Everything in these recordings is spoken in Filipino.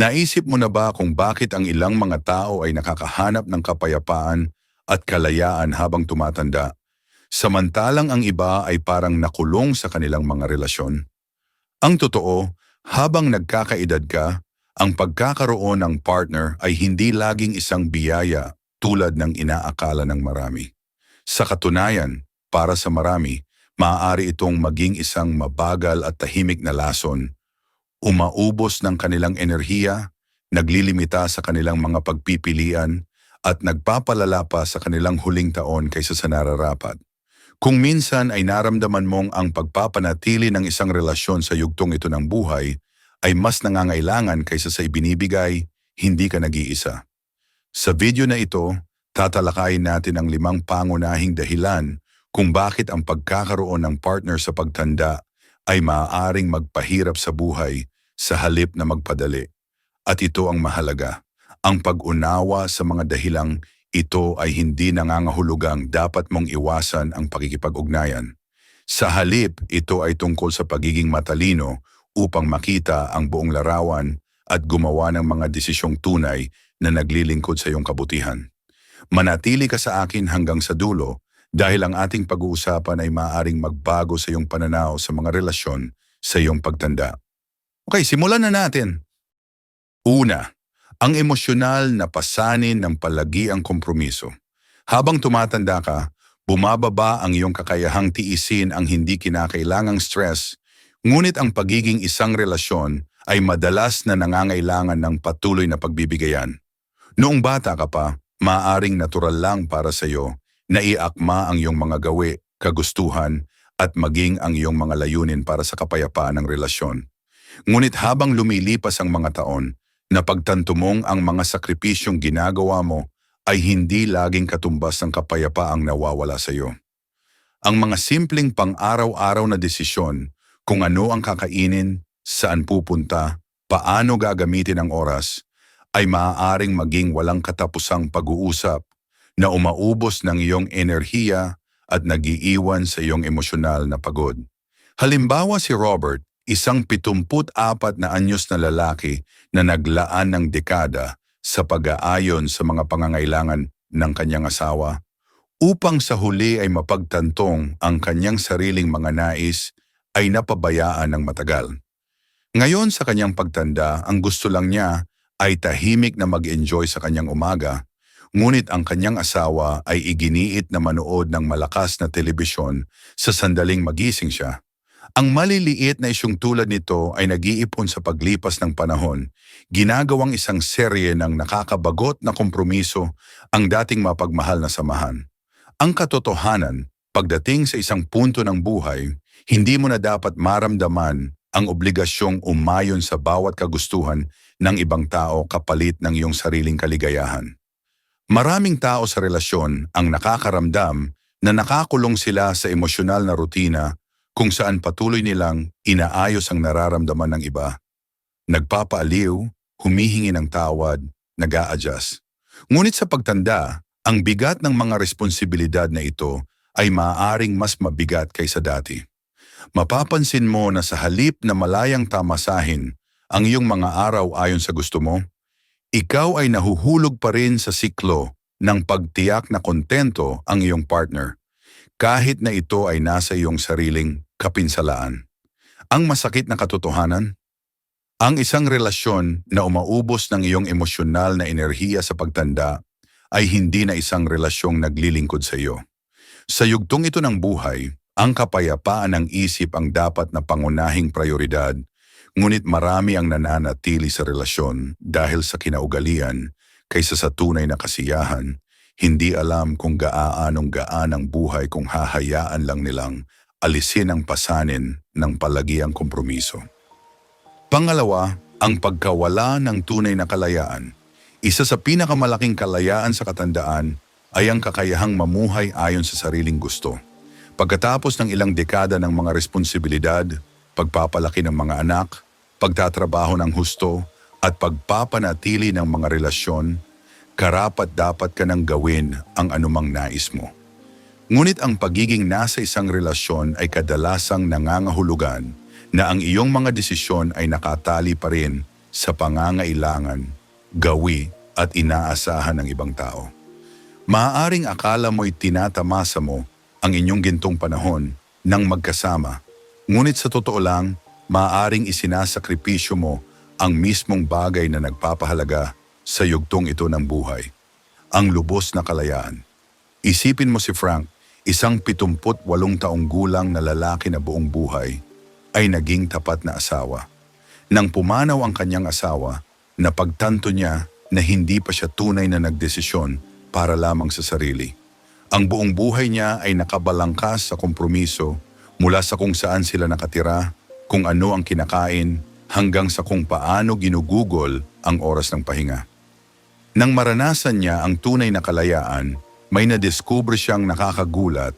Naisip mo na ba kung bakit ang ilang mga tao ay nakakahanap ng kapayapaan at kalayaan habang tumatanda, samantalang ang iba ay parang nakulong sa kanilang mga relasyon? Ang totoo, habang nagkakaedad ka, ang pagkakaroon ng partner ay hindi laging isang biyaya tulad ng inaakala ng marami. Sa katunayan, para sa marami, maaari itong maging isang mabagal at tahimik na lason umaubos ng kanilang enerhiya, naglilimita sa kanilang mga pagpipilian, at nagpapalala pa sa kanilang huling taon kaysa sa nararapat. Kung minsan ay naramdaman mong ang pagpapanatili ng isang relasyon sa yugtong ito ng buhay ay mas nangangailangan kaysa sa ibinibigay, hindi ka nag-iisa. Sa video na ito, tatalakayin natin ang limang pangunahing dahilan kung bakit ang pagkakaroon ng partner sa pagtanda ay maaaring magpahirap sa buhay sa halip na magpadali. At ito ang mahalaga, ang pag-unawa sa mga dahilang ito ay hindi nangangahulugang dapat mong iwasan ang pakikipag-ugnayan. Sa halip, ito ay tungkol sa pagiging matalino upang makita ang buong larawan at gumawa ng mga desisyong tunay na naglilingkod sa iyong kabutihan. Manatili ka sa akin hanggang sa dulo dahil ang ating pag-uusapan ay maaaring magbago sa iyong pananaw sa mga relasyon sa iyong pagtanda. Okay, simulan na natin. Una, ang emosyonal na pasanin ng palagi ang kompromiso. Habang tumatanda ka, bumababa ang iyong kakayahang tiisin ang hindi kinakailangang stress, ngunit ang pagiging isang relasyon ay madalas na nangangailangan ng patuloy na pagbibigayan. Noong bata ka pa, maaring natural lang para sa iyo na iakma ang iyong mga gawi, kagustuhan, at maging ang iyong mga layunin para sa kapayapaan ng relasyon. Ngunit habang lumilipas ang mga taon, napagtanto mong ang mga sakripisyong ginagawa mo ay hindi laging katumbas ng kapayapaang nawawala sa iyo. Ang mga simpleng pang-araw-araw na desisyon kung ano ang kakainin, saan pupunta, paano gagamitin ang oras, ay maaaring maging walang katapusang pag-uusap na umaubos ng iyong enerhiya at nagiiwan sa iyong emosyonal na pagod. Halimbawa si Robert, isang 74 na anyos na lalaki na naglaan ng dekada sa pag-aayon sa mga pangangailangan ng kanyang asawa upang sa huli ay mapagtantong ang kanyang sariling mga nais ay napabayaan ng matagal. Ngayon sa kanyang pagtanda, ang gusto lang niya ay tahimik na mag-enjoy sa kanyang umaga, ngunit ang kanyang asawa ay iginiit na manood ng malakas na telebisyon sa sandaling magising siya. Ang maliliit na isyong tulad nito ay nag-iipon sa paglipas ng panahon, ginagawang isang serye ng nakakabagot na kompromiso ang dating mapagmahal na samahan. Ang katotohanan, pagdating sa isang punto ng buhay, hindi mo na dapat maramdaman ang obligasyong umayon sa bawat kagustuhan ng ibang tao kapalit ng iyong sariling kaligayahan. Maraming tao sa relasyon ang nakakaramdam na nakakulong sila sa emosyonal na rutina kung saan patuloy nilang inaayos ang nararamdaman ng iba. Nagpapaaliw, humihingi ng tawad, nag adjust Ngunit sa pagtanda, ang bigat ng mga responsibilidad na ito ay maaaring mas mabigat kaysa dati. Mapapansin mo na sa halip na malayang tamasahin ang iyong mga araw ayon sa gusto mo, ikaw ay nahuhulog pa rin sa siklo ng pagtiyak na kontento ang iyong partner, kahit na ito ay nasa iyong sariling kapinsalaan. Ang masakit na katotohanan, ang isang relasyon na umaubos ng iyong emosyonal na enerhiya sa pagtanda ay hindi na isang relasyong naglilingkod sa iyo. Sa yugtong ito ng buhay, ang kapayapaan ng isip ang dapat na pangunahing prioridad Ngunit marami ang nananatili sa relasyon dahil sa kinaugalian kaysa sa tunay na kasiyahan, hindi alam kung gaaanong gaan ang buhay kung hahayaan lang nilang alisin ang pasanin ng palagiang kompromiso. Pangalawa, ang pagkawala ng tunay na kalayaan. Isa sa pinakamalaking kalayaan sa katandaan ay ang kakayahang mamuhay ayon sa sariling gusto. Pagkatapos ng ilang dekada ng mga responsibilidad, pagpapalaki ng mga anak, pagtatrabaho ng husto, at pagpapanatili ng mga relasyon, karapat dapat ka nang gawin ang anumang nais mo. Ngunit ang pagiging nasa isang relasyon ay kadalasang nangangahulugan na ang iyong mga desisyon ay nakatali pa rin sa pangangailangan, gawi at inaasahan ng ibang tao. Maaaring akala mo'y tinatamasa mo ang inyong gintong panahon nang magkasama, ngunit sa totoo lang, maaaring isinasakripisyo mo ang mismong bagay na nagpapahalaga sa yugtong ito ng buhay, ang lubos na kalayaan. Isipin mo si Frank, isang 78 taong gulang na lalaki na buong buhay, ay naging tapat na asawa. Nang pumanaw ang kanyang asawa, napagtanto niya na hindi pa siya tunay na nagdesisyon para lamang sa sarili. Ang buong buhay niya ay nakabalangkas sa kompromiso mula sa kung saan sila nakatira, kung ano ang kinakain, hanggang sa kung paano ginugugol ang oras ng pahinga. Nang maranasan niya ang tunay na kalayaan, may nadiskubre siyang nakakagulat,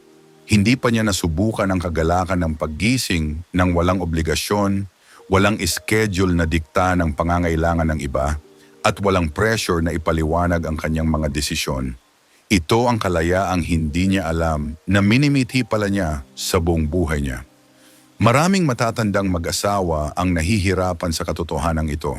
hindi pa niya nasubukan ang kagalakan ng paggising ng walang obligasyon, walang schedule na dikta ng pangangailangan ng iba, at walang pressure na ipaliwanag ang kanyang mga desisyon. Ito ang kalayaang hindi niya alam na minimithi pala niya sa buong buhay niya. Maraming matatandang mag-asawa ang nahihirapan sa katotohanan ito.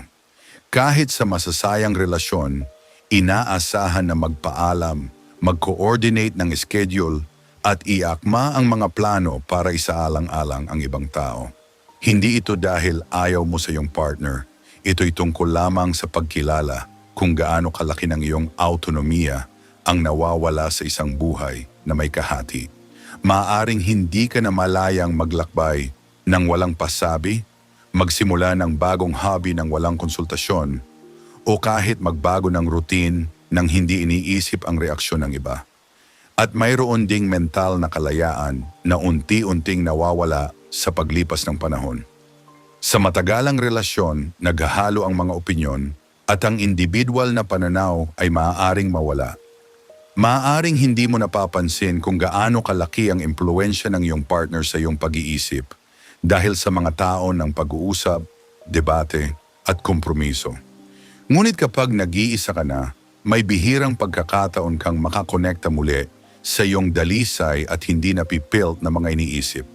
Kahit sa masasayang relasyon, inaasahan na magpaalam, mag-coordinate ng schedule at iakma ang mga plano para isaalang-alang ang ibang tao. Hindi ito dahil ayaw mo sa iyong partner. Ito'y tungkol lamang sa pagkilala kung gaano kalaki ng iyong autonomiya ang nawawala sa isang buhay na may kahati. Maaring hindi ka na malayang maglakbay ng walang pasabi, magsimula ng bagong hobby ng walang konsultasyon, o kahit magbago ng routine nang hindi iniisip ang reaksyon ng iba. At mayroon ding mental na kalayaan na unti-unting nawawala sa paglipas ng panahon. Sa matagalang relasyon, naghahalo ang mga opinyon at ang individual na pananaw ay maaaring mawala. Maaaring hindi mo napapansin kung gaano kalaki ang impluensya ng iyong partner sa iyong pag-iisip dahil sa mga taon ng pag-uusap, debate at kompromiso. Ngunit kapag nag-iisa ka na, may bihirang pagkakataon kang makakonekta muli sa iyong dalisay at hindi napipilt na mga iniisip.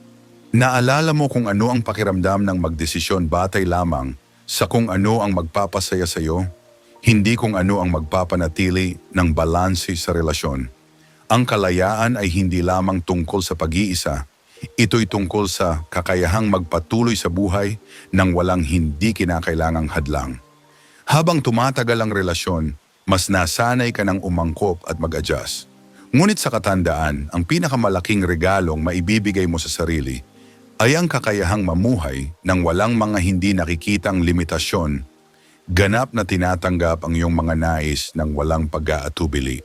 Naalala mo kung ano ang pakiramdam ng magdesisyon batay lamang sa kung ano ang magpapasaya sa iyo, hindi kung ano ang magpapanatili ng balanse sa relasyon. Ang kalayaan ay hindi lamang tungkol sa pag-iisa, ito'y tungkol sa kakayahang magpatuloy sa buhay nang walang hindi kinakailangang hadlang. Habang tumatagal ang relasyon, mas nasanay ka ng umangkop at mag-adjust. Ngunit sa katandaan, ang pinakamalaking regalong maibibigay mo sa sarili ay ang kakayahang mamuhay ng walang mga hindi nakikitang limitasyon, ganap na tinatanggap ang iyong mga nais ng walang pag-aatubili.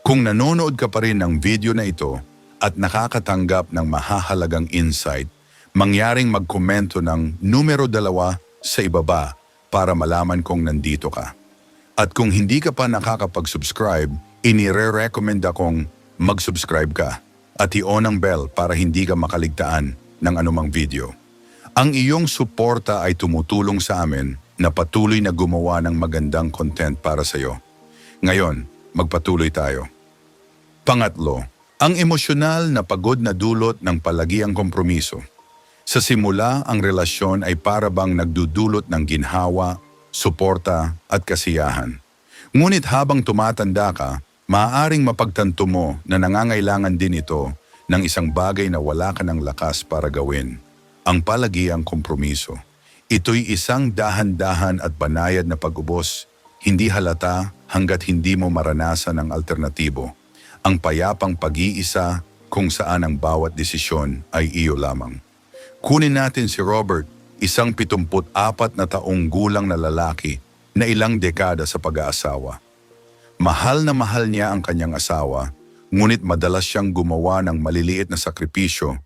Kung nanonood ka pa rin ng video na ito at nakakatanggap ng mahahalagang insight, mangyaring magkomento ng numero dalawa sa ibaba para malaman kong nandito ka. At kung hindi ka pa nakakapag-subscribe, inire-recommend akong mag-subscribe ka at i-on ang bell para hindi ka makaligtaan ng anumang video. Ang iyong suporta ay tumutulong sa amin na patuloy na gumawa ng magandang content para sa iyo. Ngayon, magpatuloy tayo. Pangatlo, ang emosyonal na pagod na dulot ng palagiang kompromiso. Sa simula, ang relasyon ay para bang nagdudulot ng ginhawa, suporta at kasiyahan. Ngunit habang tumatanda ka, maaaring mapagtanto mo na nangangailangan din ito ng isang bagay na wala ka ng lakas para gawin. Ang palagiang kompromiso. Ito'y isang dahan-dahan at banayad na pag-ubos, hindi halata hanggat hindi mo maranasan ang alternatibo. Ang payapang pag-iisa kung saan ang bawat desisyon ay iyo lamang. Kunin natin si Robert, isang 74 na taong gulang na lalaki na ilang dekada sa pag-aasawa. Mahal na mahal niya ang kanyang asawa, ngunit madalas siyang gumawa ng maliliit na sakripisyo,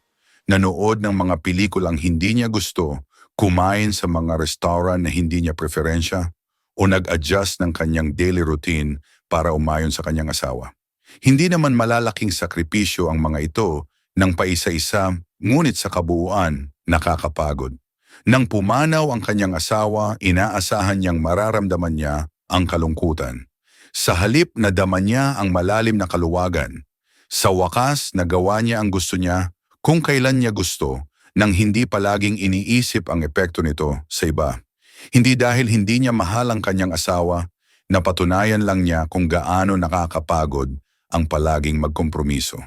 nanood ng mga pelikulang hindi niya gusto, kumain sa mga restaurant na hindi niya preferensya, o nag-adjust ng kanyang daily routine para umayon sa kanyang asawa. Hindi naman malalaking sakripisyo ang mga ito ng paisa-isa, ngunit sa kabuuan, nakakapagod. Nang pumanaw ang kanyang asawa, inaasahan niyang mararamdaman niya ang kalungkutan. Sa halip na dama niya ang malalim na kaluwagan, sa wakas nagawa niya ang gusto niya kung kailan niya gusto nang hindi palaging iniisip ang epekto nito sa iba. Hindi dahil hindi niya mahal ang kanyang asawa, napatunayan lang niya kung gaano nakakapagod ang palaging magkompromiso.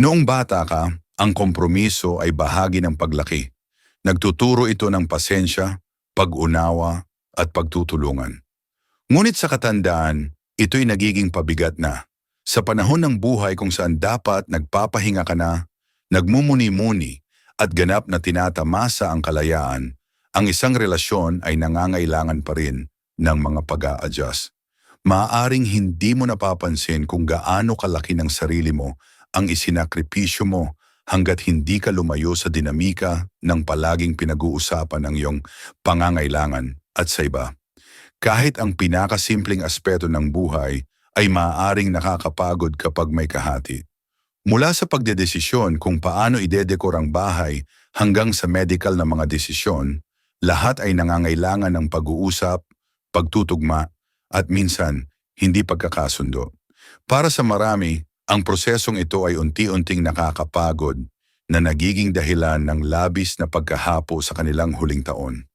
Noong bata ka, ang kompromiso ay bahagi ng paglaki. Nagtuturo ito ng pasensya, pag-unawa at pagtutulungan. Ngunit sa katandaan, ito'y nagiging pabigat na. Sa panahon ng buhay kung saan dapat nagpapahinga ka na, nagmumuni-muni at ganap na tinatamasa ang kalayaan, ang isang relasyon ay nangangailangan pa rin ng mga pag adjust Maaaring hindi mo napapansin kung gaano kalaki ng sarili mo ang isinakripisyo mo hanggat hindi ka lumayo sa dinamika ng palaging pinag-uusapan ng iyong pangangailangan at sa iba. Kahit ang pinakasimpleng aspeto ng buhay ay maaaring nakakapagod kapag may kahati. Mula sa pagdedesisyon kung paano idedekor ang bahay hanggang sa medical na mga desisyon, lahat ay nangangailangan ng pag-uusap, pagtutugma, at minsan, hindi pagkakasundo. Para sa marami, ang prosesong ito ay unti-unting nakakapagod na nagiging dahilan ng labis na pagkahapo sa kanilang huling taon.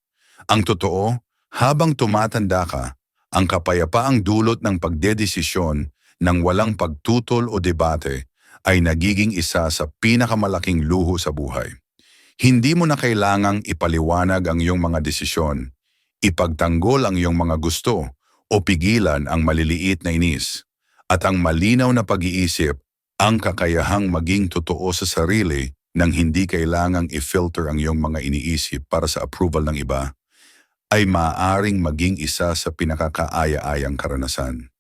Ang totoo, habang tumatanda ka, ang kapayapaang dulot ng pagdedesisyon ng walang pagtutol o debate ay nagiging isa sa pinakamalaking luho sa buhay. Hindi mo na kailangang ipaliwanag ang iyong mga desisyon, ipagtanggol ang iyong mga gusto, o pigilan ang maliliit na inis. At ang malinaw na pag-iisip, ang kakayahang maging totoo sa sarili nang hindi kailangang i-filter ang iyong mga iniisip para sa approval ng iba, ay maaaring maging isa sa pinakakaaya-ayang karanasan.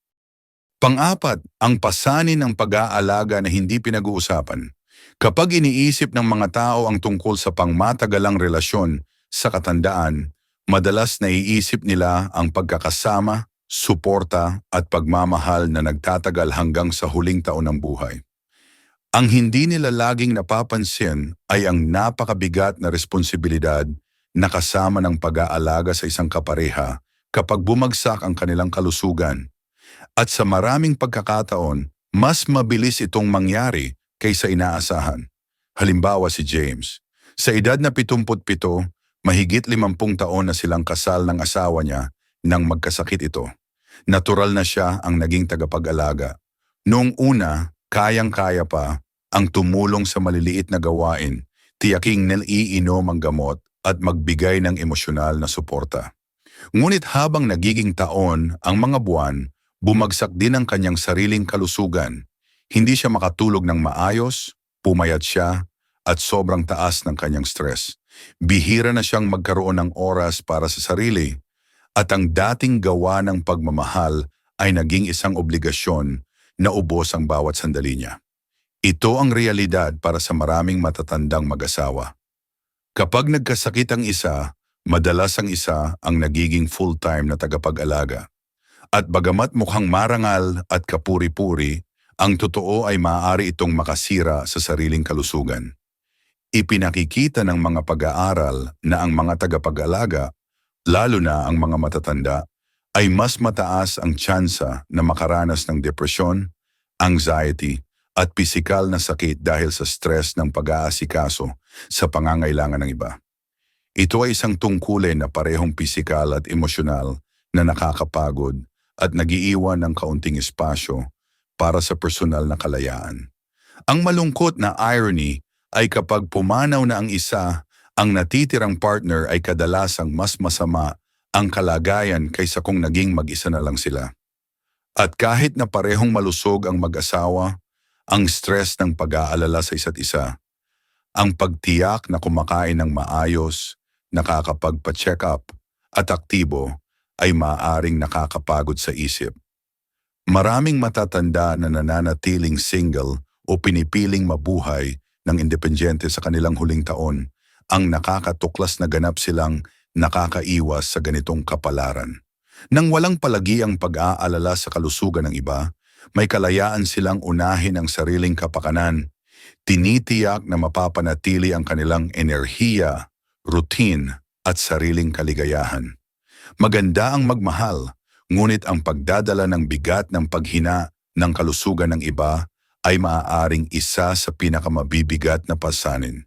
Pang-apat, ang pasanin ng pag-aalaga na hindi pinag-uusapan. Kapag iniisip ng mga tao ang tungkol sa pangmatagalang relasyon sa katandaan, madalas naiisip nila ang pagkakasama, suporta at pagmamahal na nagtatagal hanggang sa huling taon ng buhay. Ang hindi nila laging napapansin ay ang napakabigat na responsibilidad na kasama ng pag-aalaga sa isang kapareha kapag bumagsak ang kanilang kalusugan. At sa maraming pagkakataon, mas mabilis itong mangyari kaysa inaasahan. Halimbawa si James. Sa edad na 77, mahigit 50 taon na silang kasal ng asawa niya nang magkasakit ito. Natural na siya ang naging tagapag-alaga. Noong una, kayang-kaya pa ang tumulong sa maliliit na gawain, tiyaking niliinom ang gamot at magbigay ng emosyonal na suporta. Ngunit habang nagiging taon ang mga buwan, bumagsak din ang kanyang sariling kalusugan. Hindi siya makatulog ng maayos, pumayat siya, at sobrang taas ng kanyang stress. Bihira na siyang magkaroon ng oras para sa sarili at ang dating gawa ng pagmamahal ay naging isang obligasyon na ubos ang bawat sandali niya. Ito ang realidad para sa maraming matatandang mag-asawa. Kapag nagkasakit ang isa, madalas ang isa ang nagiging full-time na tagapag-alaga. At bagamat mukhang marangal at kapuri-puri, ang totoo ay maaari itong makasira sa sariling kalusugan. Ipinakikita ng mga pag-aaral na ang mga tagapag-alaga, lalo na ang mga matatanda, ay mas mataas ang tsansa na makaranas ng depresyon, anxiety, at pisikal na sakit dahil sa stress ng pag-aasikaso sa pangangailangan ng iba. Ito ay isang tungkulin na parehong pisikal at emosyonal na nakakapagod at nagiiwan ng kaunting espasyo para sa personal na kalayaan. Ang malungkot na irony ay kapag pumanaw na ang isa, ang natitirang partner ay kadalasang mas masama ang kalagayan kaysa kung naging mag-isa na lang sila. At kahit na parehong malusog ang mag-asawa, ang stress ng pag-aalala sa isa't isa, ang pagtiyak na kumakain ng maayos, nakakapagpa-check up at aktibo ay maaaring nakakapagod sa isip. Maraming matatanda na nananatiling single o pinipiling mabuhay ng independyente sa kanilang huling taon ang nakakatuklas na ganap silang nakakaiwas sa ganitong kapalaran. Nang walang palagi ang pag-aalala sa kalusugan ng iba, may kalayaan silang unahin ang sariling kapakanan. Tinitiyak na mapapanatili ang kanilang enerhiya, routine at sariling kaligayahan. Maganda ang magmahal, ngunit ang pagdadala ng bigat ng paghina ng kalusugan ng iba ay maaaring isa sa pinakamabibigat na pasanin.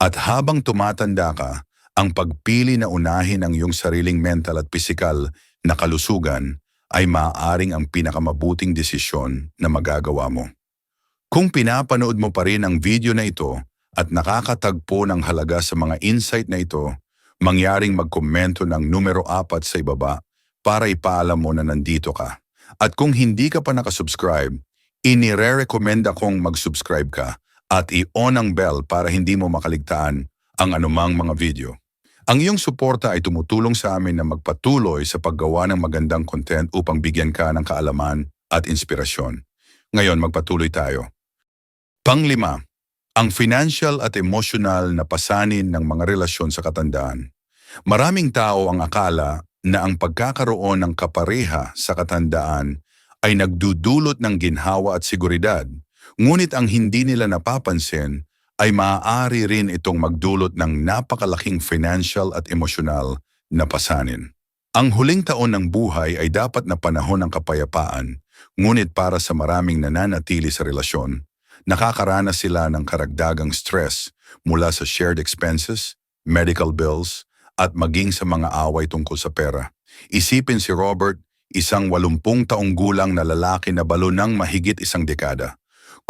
At habang tumatanda ka, ang pagpili na unahin ang iyong sariling mental at pisikal na kalusugan ay maaaring ang pinakamabuting desisyon na magagawa mo. Kung pinapanood mo pa rin ang video na ito at nakakatagpo ng halaga sa mga insight na ito, mangyaring magkomento ng numero 4 sa ibaba para ipaalam mo na nandito ka. At kung hindi ka pa nakasubscribe, inire-recommend akong mag-subscribe ka at i-on ang bell para hindi mo makaligtaan ang anumang mga video. Ang iyong suporta ay tumutulong sa amin na magpatuloy sa paggawa ng magandang content upang bigyan ka ng kaalaman at inspirasyon. Ngayon, magpatuloy tayo. Panglima, ang financial at emotional na pasanin ng mga relasyon sa katandaan. Maraming tao ang akala na ang pagkakaroon ng kapareha sa katandaan ay nagdudulot ng ginhawa at seguridad, ngunit ang hindi nila napapansin ay maaari rin itong magdulot ng napakalaking financial at emosyonal na pasanin. Ang huling taon ng buhay ay dapat na panahon ng kapayapaan, ngunit para sa maraming nananatili sa relasyon, nakakaranas sila ng karagdagang stress mula sa shared expenses, medical bills, at maging sa mga away tungkol sa pera. Isipin si Robert, isang walumpung taong gulang na lalaki na balo ng mahigit isang dekada.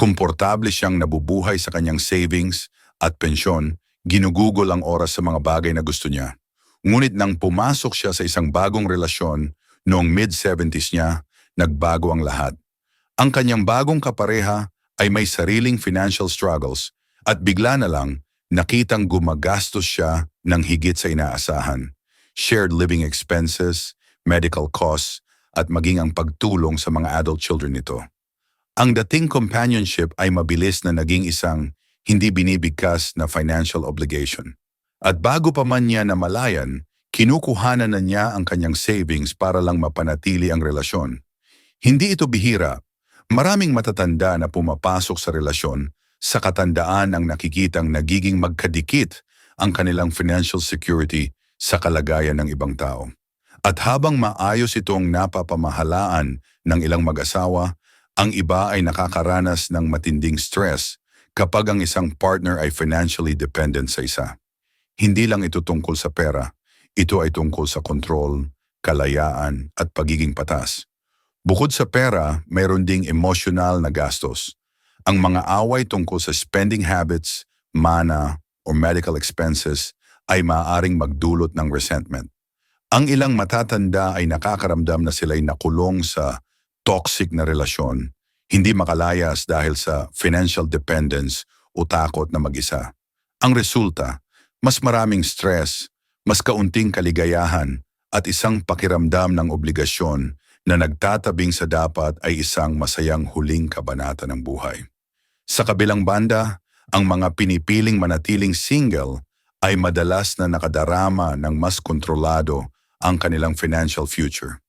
Komportable siyang nabubuhay sa kanyang savings at pensyon, ginugugol ang oras sa mga bagay na gusto niya. Ngunit nang pumasok siya sa isang bagong relasyon noong mid-70s niya, nagbago ang lahat. Ang kanyang bagong kapareha ay may sariling financial struggles at bigla na lang nakitang gumagastos siya ng higit sa inaasahan. Shared living expenses, medical costs, at maging ang pagtulong sa mga adult children nito. Ang dating companionship ay mabilis na naging isang hindi binibigkas na financial obligation. At bago pa man niya namalayan, kinukuhanan na niya ang kanyang savings para lang mapanatili ang relasyon. Hindi ito bihira. Maraming matatanda na pumapasok sa relasyon sa katandaan ang nakikitang nagiging magkadikit ang kanilang financial security sa kalagayan ng ibang tao. At habang maayos itong napapamahalaan ng ilang mag-asawa, ang iba ay nakakaranas ng matinding stress kapag ang isang partner ay financially dependent sa isa. Hindi lang ito tungkol sa pera, ito ay tungkol sa control, kalayaan at pagiging patas. Bukod sa pera, mayroon ding emotional na gastos. Ang mga away tungkol sa spending habits, mana, or medical expenses ay maaaring magdulot ng resentment. Ang ilang matatanda ay nakakaramdam na sila'y nakulong sa toxic na relasyon, hindi makalayas dahil sa financial dependence o takot na mag-isa. Ang resulta, mas maraming stress, mas kaunting kaligayahan at isang pakiramdam ng obligasyon na nagtatabing sa dapat ay isang masayang huling kabanata ng buhay. Sa kabilang banda, ang mga pinipiling manatiling single ay madalas na nakadarama ng mas kontrolado ang kanilang financial future.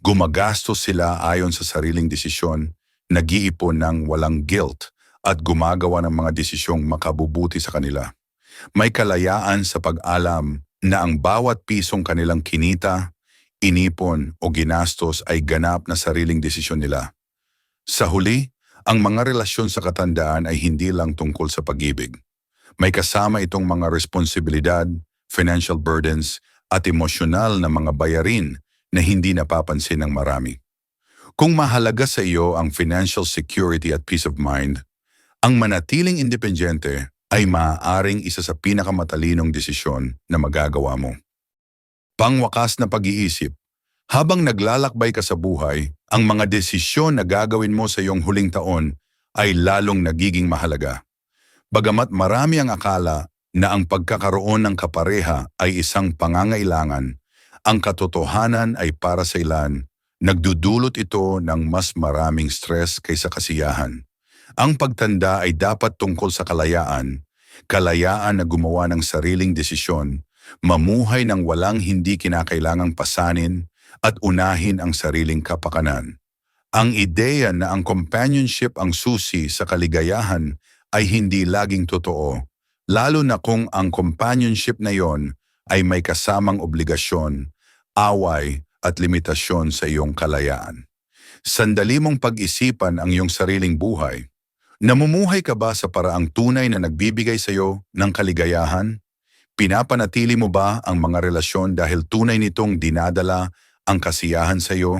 Gumagastos sila ayon sa sariling desisyon, nag-iipon ng walang guilt at gumagawa ng mga desisyong makabubuti sa kanila. May kalayaan sa pag-alam na ang bawat pisong kanilang kinita, inipon o ginastos ay ganap na sariling desisyon nila. Sa huli, ang mga relasyon sa katandaan ay hindi lang tungkol sa pag-ibig. May kasama itong mga responsibilidad, financial burdens at emosyonal na mga bayarin na hindi napapansin ng marami. Kung mahalaga sa iyo ang financial security at peace of mind, ang manatiling independyente ay maaaring isa sa pinakamatalinong desisyon na magagawa mo. Pangwakas na pag-iisip, habang naglalakbay ka sa buhay, ang mga desisyon na gagawin mo sa iyong huling taon ay lalong nagiging mahalaga. Bagamat marami ang akala na ang pagkakaroon ng kapareha ay isang pangangailangan, ang katotohanan ay para sa ilan, nagdudulot ito ng mas maraming stress kaysa kasiyahan. Ang pagtanda ay dapat tungkol sa kalayaan, kalayaan na gumawa ng sariling desisyon, mamuhay ng walang hindi kinakailangang pasanin at unahin ang sariling kapakanan. Ang ideya na ang companionship ang susi sa kaligayahan ay hindi laging totoo lalo na kung ang companionship na yon ay may kasamang obligasyon, away at limitasyon sa iyong kalayaan. Sandali mong pag-isipan ang iyong sariling buhay. Namumuhay ka ba sa paraang tunay na nagbibigay sa iyo ng kaligayahan? Pinapanatili mo ba ang mga relasyon dahil tunay nitong dinadala ang kasiyahan sa iyo?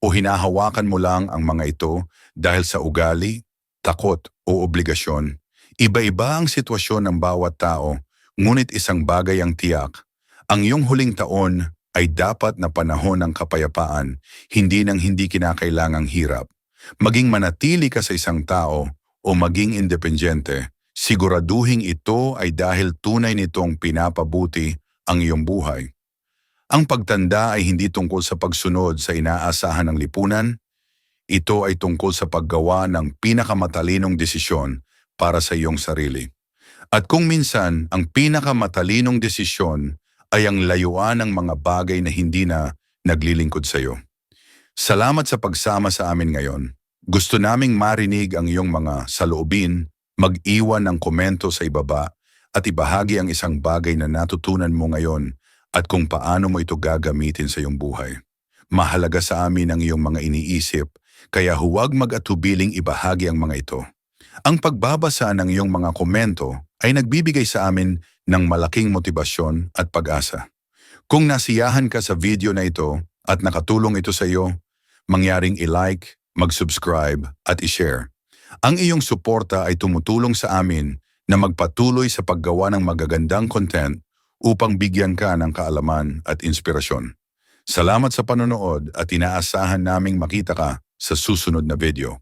O hinahawakan mo lang ang mga ito dahil sa ugali, takot o obligasyon? Iba-iba ang sitwasyon ng bawat tao, ngunit isang bagay ang tiyak. Ang iyong huling taon ay dapat na panahon ng kapayapaan, hindi ng hindi kinakailangang hirap. Maging manatili ka sa isang tao o maging independyente, siguraduhin ito ay dahil tunay nitong pinapabuti ang iyong buhay. Ang pagtanda ay hindi tungkol sa pagsunod sa inaasahan ng lipunan, ito ay tungkol sa paggawa ng pinakamatalinong desisyon para sa iyong sarili. At kung minsan ang pinakamatalinong desisyon ay ang layuan ng mga bagay na hindi na naglilingkod sa iyo. Salamat sa pagsama sa amin ngayon. Gusto naming marinig ang iyong mga saloobin, mag-iwan ng komento sa ibaba at ibahagi ang isang bagay na natutunan mo ngayon at kung paano mo ito gagamitin sa iyong buhay. Mahalaga sa amin ang iyong mga iniisip, kaya huwag mag-atubiling ibahagi ang mga ito. Ang pagbabasa ng iyong mga komento ay nagbibigay sa amin ng malaking motibasyon at pag-asa. Kung nasiyahan ka sa video na ito at nakatulong ito sa iyo, mangyaring i-like, mag-subscribe at i-share. Ang iyong suporta ay tumutulong sa amin na magpatuloy sa paggawa ng magagandang content upang bigyan ka ng kaalaman at inspirasyon. Salamat sa panonood at inaasahan naming makita ka sa susunod na video.